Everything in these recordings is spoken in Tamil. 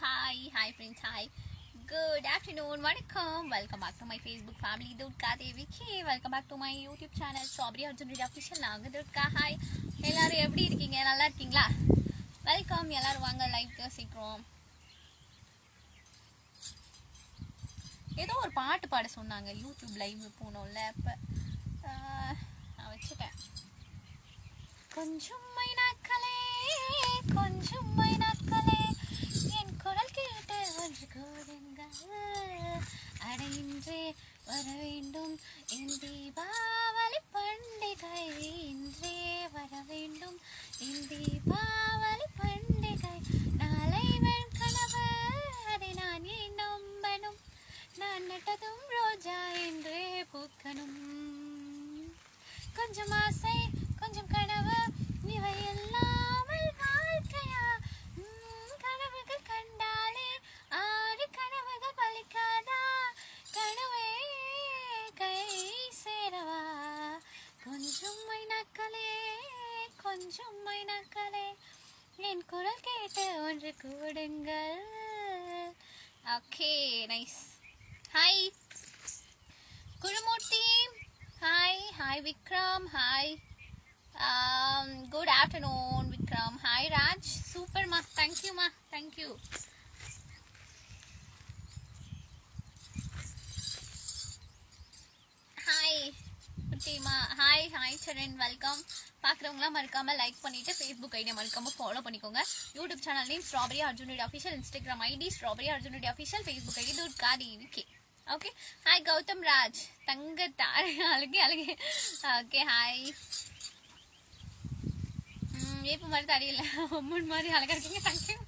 Hi hi friends hi good afternoon வணக்கம். Welcome back to my Facebook family Durga Devi K welcome back to my YouTube channel strawberry Arjun ready official நாங்கள் துர்கா ஹாய் எல்லாரும் எப்படி இருக்கீங்க? நல்லா இருக்கீங்களா? வெல்கம் எல்லாரும் வாங்க லைக் சீக்கிரம். ஏதோ ஒரு பாட்டு பாட சொன்னாங்க யூடியூப் லைவ் போனோம்ல அப்போ நான் வச்சுட்டேன். கொஞ்சம் மைனாக்களே கொஞ்சம் மைனா என்று ஒன்று அடையின்றே வர வேண்டும். என் தீபாவளி பண்டிகை இன்றே வர வேண்டும். என் தீபாவளி பண்டிகை நாளை வெண் கனவு அதை நான் ஏன் நம்பனும் நான் நட்டதும் ரோஜா என்றே பூக்கணும். கொஞ்சம் ஆசை மைனாக்களே கொஞ்சம் மைனாக்களே என் குரல் கேட்டு ஒன்று கூடுங்கள். Okay nice. Hi குழுமூர்த்தி. Hi hi Vikram. Hi good afternoon Vikram. Hi Raj. சூப்பர்மா தேங்க்யூமா தேங்க்யூ மா தேங்க்யூ ஹாய் ஓகேம்மா ஹாய் ஹாய் சரண் வெல்கம் பார்க்குறவங்களாம் மறக்காம லைக் பண்ணிட்டு ஃபேஸ்புக் ஐடியா மறக்காம ஃபாலோ பண்ணிக்கோங்க. யூடியூப் சேனல் நேம் ஸ்ட்ராபெரி அர்ஜுனுடைய official Instagram ID strawberry அர்ஜுனுடைய official Facebook ID Durga TVK okay hi Gautham Raj தங்க தாரை அழகே அழகே. ஓகே ஹாய் வேப்பு மாதிரி தடியில அம்மன் மாதிரி அழகா இருக்கீங்க. தேங்க்யூ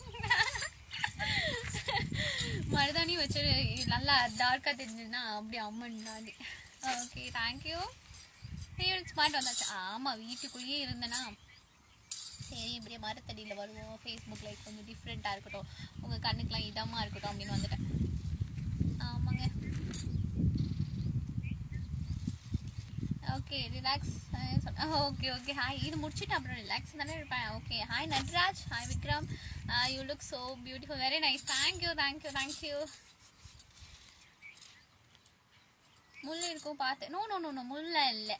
மருதாணி வச்சு நல்லா டார்க்காக தெரிஞ்சதுன்னா அப்படி அம்மன் மாதிரி. ஓகே தேங்க்யூ ஸ்மார்ட் வந்தாச்சு. ஆமாம் வீட்டுக்குள்ளேயே இருந்தேன்னா சரி இப்படியே மரத்தடியில் வருவோம். ஃபேஸ்புக்கில் கொஞ்சம் டிஃப்ரெண்ட்டாக இருக்கட்டும். உங்கள் கண்ணுக்கெலாம் இதமாக இருக்கட்டும் அப்படின்னு வந்துட்டேன். ஆமாங்க. Okay relax okay okay hi இது முடிச்சுட்டு அப்புறம் ரிலாக்ஸ் தானே இருப்பேன். Okay hi Natraj. Hi Vikram. You look so beautiful very nice thank you thank you thank you முள் இருக்கும் பார்த்து. நோ நோ நோ நோ முள்ள இல்லை.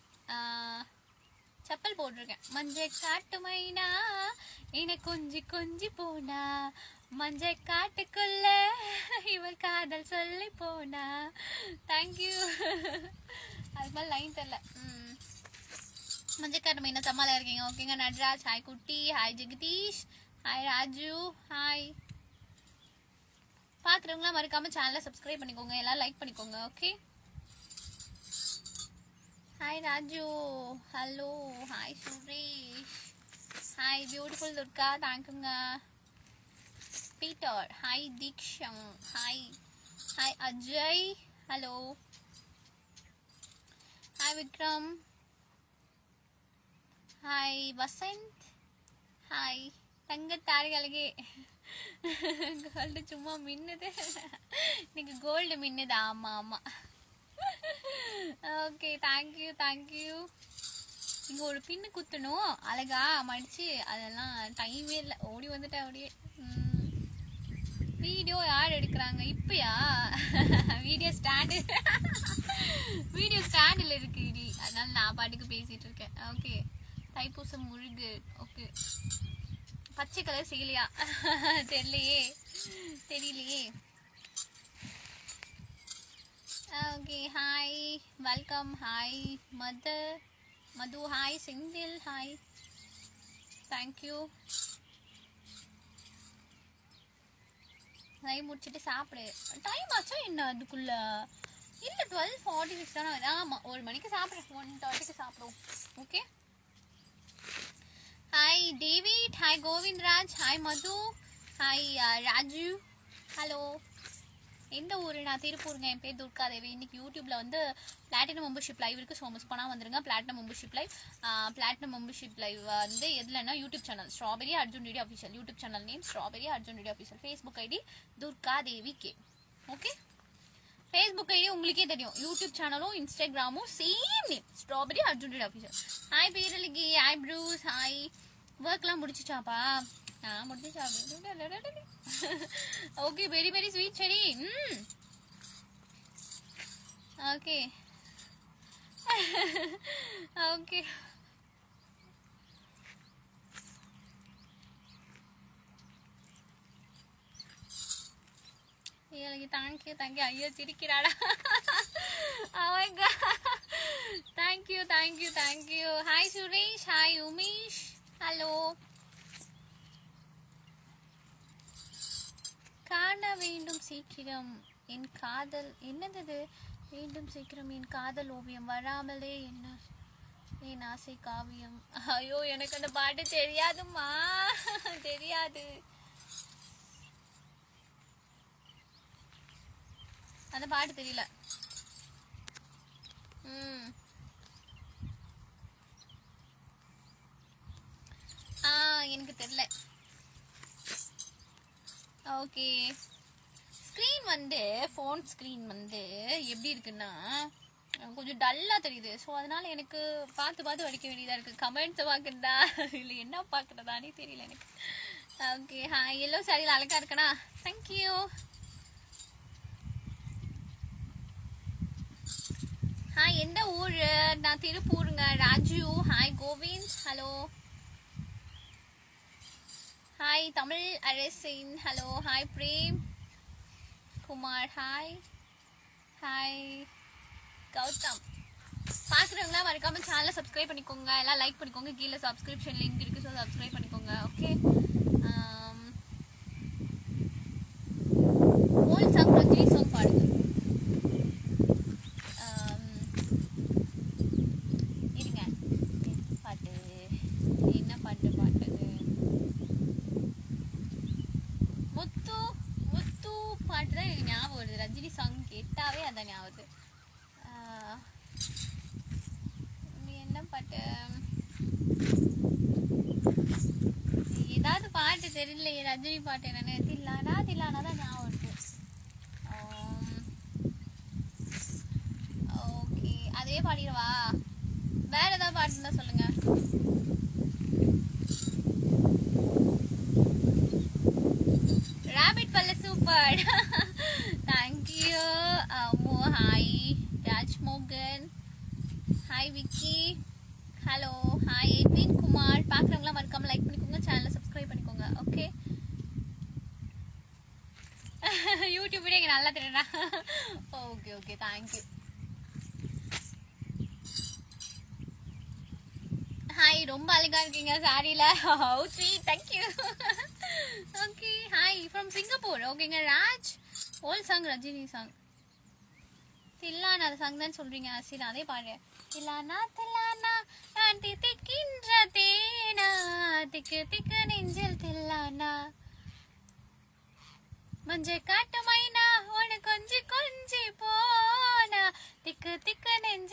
செப்பல் போட்டிருக்கேன். மஞ்சள் காட்டு மைனா என கொஞ்சி கொஞ்சி போனா. மஞ்சள் காட்டுக்குள்ள இவள் காதல் சொல்லி போனா. தேங்க்யூ அது மாதிரி லைன் தெரில ம். மஞ்சள் காட்டு மைனா சம்மால இருக்கீங்க. ஓகேங்க நட்ராஜ். ஹாய் குட்டி. Hi Jagadish. Hi Raju. Hi பார்க்குறவங்களாம் மறக்காமல் சேனலை சப்ஸ்கிரைப் பண்ணிக்கோங்க. எல்லாம் லைக் பண்ணிக்கோங்க. Okay hi Raju hello hi Suresh hi beautiful Durga தேங்க்யூங்க Peter hi தீக்ஷம் hi hi Ajay hello hi Vikram hi Vasanth hi தங்க தாரி அழகே கோல்டு சும்மா மின்னுது. இன்னைக்கு கோல்டு மின்னுது. ஆமாம் ஆமாம் ஓகே தேங்க்யூ தேங்க்யூ இங்கே ஒரு பின்னு குத்தணும். அழகா மடிச்சு அதெல்லாம் டைமே இல்லை ஓடி வந்துட்டேன் அப்படியே. வீடியோ யார் எடுக்கிறாங்க? இப்பயா? வீடியோ ஸ்டாண்டு வீடியோ ஸ்டாண்டில் இருக்கு இடி. அதனால நான் பாட்டுக்கு பேசிகிட்டு இருக்கேன். ஓகே தைப்பூசம் முழுகு. ஓகே பச்சை கலர் சீலையா? தெரியலையே. தெரியலையே. Okay hi welcome hi mother Madhu hi Senthil hi thank you live முடிச்சுட்டு சாப்பிடு. டைம் ஆச்சா என்ன அதுக்குள்ள? இல்லை டுவெல் ஃபார்ட்டி சிக்ஸ் தானே ஆமாம் ஒரு மணிக்கு சாப்பிட்றேன் ஒன் தேர்ட்டிக்கு சாப்பிடுவோம் okay hi David hi Govindraj hi Madhu hi Raju hello எந்த ஊர் நான் திருப்பூருங்க என் பேர் துர்கா தேவி. இன்னைக்கு யூடியூப்ல வந்து பிளாட்டினம் மெம்பர்ஷிப் லைவ் இருக்கு. ஸோ மிஸ் பண்ணாம வந்துருங்க. Platinum membership live platinum membership live வந்து எதுலன்னா YouTube channel strawberry Arjun ready official YouTube channel name strawberry Arjun ready official Facebook ID Durga Devi K okay Facebook ID உங்களுக்கே தெரியும். யூடியூப் சேனலும் இன்ஸ்டாகிராமும் same name strawberry Arjun ready official hi பேரலிகி hi Bruce hi ஒர்க்லாம் முடிச்சிச்சாப்பா நான் மட்டும் சாப்பிடுவேன் ஓகே வெரி வெரி ஸ்வீட் சரி ம் ஓகே ஓகே எனக்கு தேங்க்யூ தேங்க்யூ ஐயோ சிரிக்கிறாடா அவங்க thank you thank you thank you hi Suresh hi Umesh hello காண வேண்டும் சீக்கிரம். என் காதல் என்னது இது? வேண்டும் சீக்கிரம் என் காதல் ஓவியம் வராமலே என்ன? என் ஆசை காவியம். ஐயோ எனக்கு அந்த பாட்டு தெரியாதும்மா. தெரியாது. அந்த பாட்டு தெரியல. ம். ஆ எனக்கு தெரியல. ஓகே ஸ்க்ரீன் வந்து ஃபோன் ஸ்க்ரீன் வந்து எப்படி இருக்குன்னா கொஞ்சம் டல்லாக தெரியுது. ஸோ அதனால் எனக்கு பார்த்து பார்த்து வடிக்க வேண்டியதாக இருக்குது கமெண்ட்ஸை பார்க்குறதா? இல்லை என்ன பார்க்குறதானே தெரியல எனக்கு. ஓகே ஹாய் எல்லோ சாரியில் அழகாக இருக்கணா தேங்க்யூ ஹாய் எந்த ஊர்? நான் திருப்பூருங்க. Raju. Hi Govind. Hello hi Tamil அரசின் hello hi Prem Kumar hi hi Gautham பார்க்குறவங்களா மறக்காமல் சேனலை சப்ஸ்கிரைப் பண்ணிக்கோங்க. எல்லாம் லைக் பண்ணிக்கோங்க. கீழே சப்ஸ்கிரிப்ஷன் லிங்க் இருக்கு ஸோ சப்ஸ்கிரைப் பண்ணிக்கோங்க. Okay old song Rajini song பாடுங்க ஆம், இருங்க என்ன பாட்டு என்ன பாட்டு பாட்டது முத்து முத்து பாட்டு தான் எனக்கு ஞாபகம் வருது ரஜினி சாங் கேட்டாவே அதான் ஞாபகம் வருது. ஆ, இது என்ன பாட்டு ஏதாவது பாட்டு தெரியலையே ரஜினி பாட்டு என்னன்னு தில்லானா தில்லானா தான் ஞாபகம் இருக்கு. ஓகே அதே பாடிடுவா? வேற ஏதாவது பாட்டு இருந்தா சொல்லுங்க. ராபிட் பல்ல சூப்பர் தேங்க்யூ அம்மோ hi Rajmohan. Hi Vicky. Hello hi Edwin Kumar பார்க்குறவங்களாம் மறக்காம லைக் பண்ணிக்கோங்க சேனலை சப்ஸ்கிரைப் பண்ணிக்கோங்க ஓகே யூடியூப் வீடியோ இங்கே நல்லா தெரியுறா okay okay thank you hi ரொம்ப அழகா இருக்கீங்க சாரியில how sweet thank you okay hi from Singapore ஓகேங்க Raj old song Rajini song Thillana அது சாங் தான் சொல்றீங்க சரி அதே பாடுறேன் தில்லானா தில்லானா நான் தித்திக்கின்ற தேனா. திக்கு திக்கு நெஞ்சில் தில்லானா. மஞ்ச காட்டு மைனா உன கொஞ்சி கொஞ்சி போனா. திக்கு திக்கு நெஞ்சில்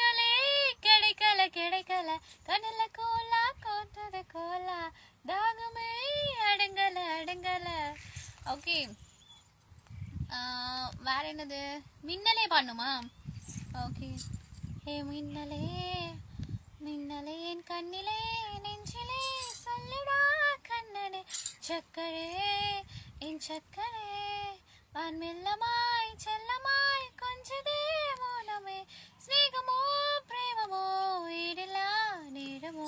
சிக்னலே கிடைக்கல கிடைக்கல. கண்ணுல கோலா கோத்தத கோலா. தாகமே அடங்கல அடங்கல. ஓகே. வேற என்னது? மின்னலே பண்ணுமா ஓகே. ஏ மின்னலே மின்னலே என் கண்ணிலே நெஞ்சிலே சொல்லுடா கண்ணனே. சக்கரே என் சக்கரே வான் மெல்லமாய் செல்லமாய் கொஞ்சதே மௌனமே ஸ்நேகமோ பிரேமமோ ஈடிலா நீடமோ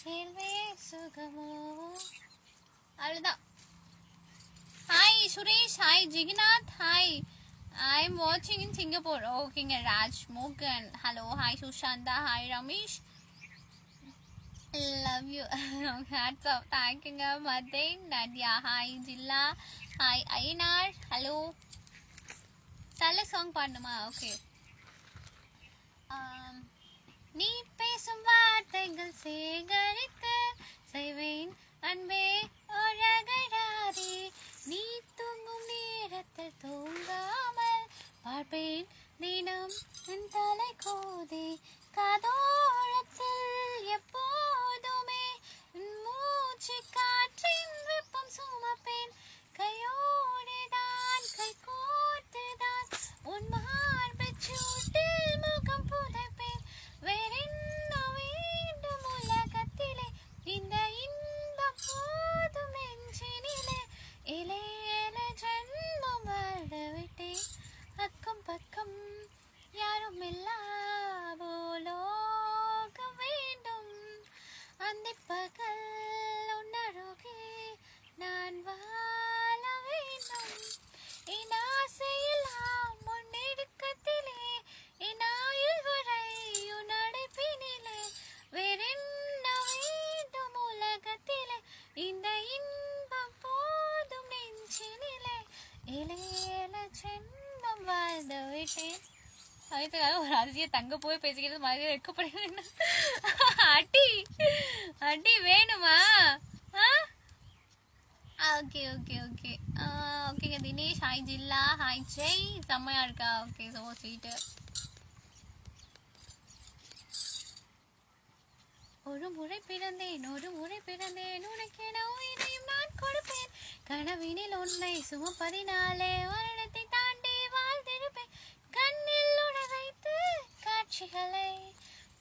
கேள்வே சுகமோ அவ்வளோதான் ஹாய் சுரேஷ் ஹாய் ஜிகிநாத் ஹாய் ஐ எம் வாட்சிங் இன் சிங்கப்பூர் ஓகேங்க ராஜ் மோகன் hello hi Sushanta hi Ramesh love you hats off தேங்க்யூங்க மதேன் நட்யா ஹாய் ஜில்லா ஹாய் ஐநாள் ஹலோ தலை சாங் பாடணுமா? ஓகே நீ பேசும் வார்த்தைகள் சேகரித்து செய்வேன். அன்பே அழகடாதே நீ தூங்கும் நேரத்தில் தூங்காம சமயத்துக்காக ஒரு அரிசியை தங்க போய் பேசிக்கிறது மாதிரி வெக்கப்படுறேன் அடி அடி வேணுமா? Okay okay okay. ஓகேங்க தினேஷ். ஹாய் ஜில்லா. ஹாய் ஜெய். செம்மையா இருக்கா? ஓகே ஸோ ஸ்வீட்டு ஒரு முறை பிறந்தேன் ஒரு முறை பிறந்தேன். உனக்கென உயிரையும் நான் கொடுப்பேன். கனவினில் உன்னை சுமப்பதினாலே வருடத்தை தாண்டி வாழ்ந்திருப்பேன். கண்ணில் உடை வைத்து காட்சிகளை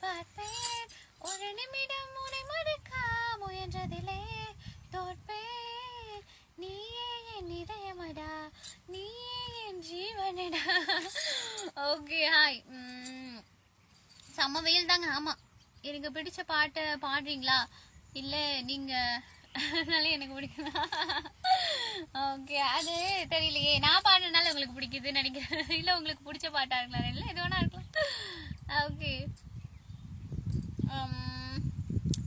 பார்ப்பேன். ஒரு நிமிடம் உன்னை மறுக்க முயன்றதிலே தோற்பேன். நீயே என் இதயமடா நீயே என் ஜீவனடா. Okay hi. செம்ம வெயில் தாங்க ஆமாம் எனக்கு பிடிச்ச பாட்டை பாடுறீங்களா? இல்லை நீங்கள் அதனால எனக்கு பிடிக்கும் ஓகே அது தெரியலையே. நான் பாடுறதுனால உங்களுக்கு பிடிக்குதுன்னு நினைக்கிறேன். இல்லை உங்களுக்கு பிடிச்ச பாட்டாக இருக்கலாம் இல்லை எது வேணா இருக்கலாம். ஓகே.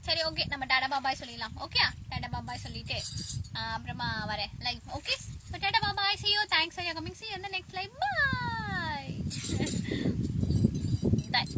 சரி ஓகே. நம்ம டாடா பாபாய் சொல்லிடலாம். ஓகே டாடா பாபாய் சொல்லிட்டு அப்புறமா வரேன். Like okay? So Tata bye bye see you thanks ஐயா கமிங் சி இந்த நெக்ஸ்ட் லைவ் பாய் பாய்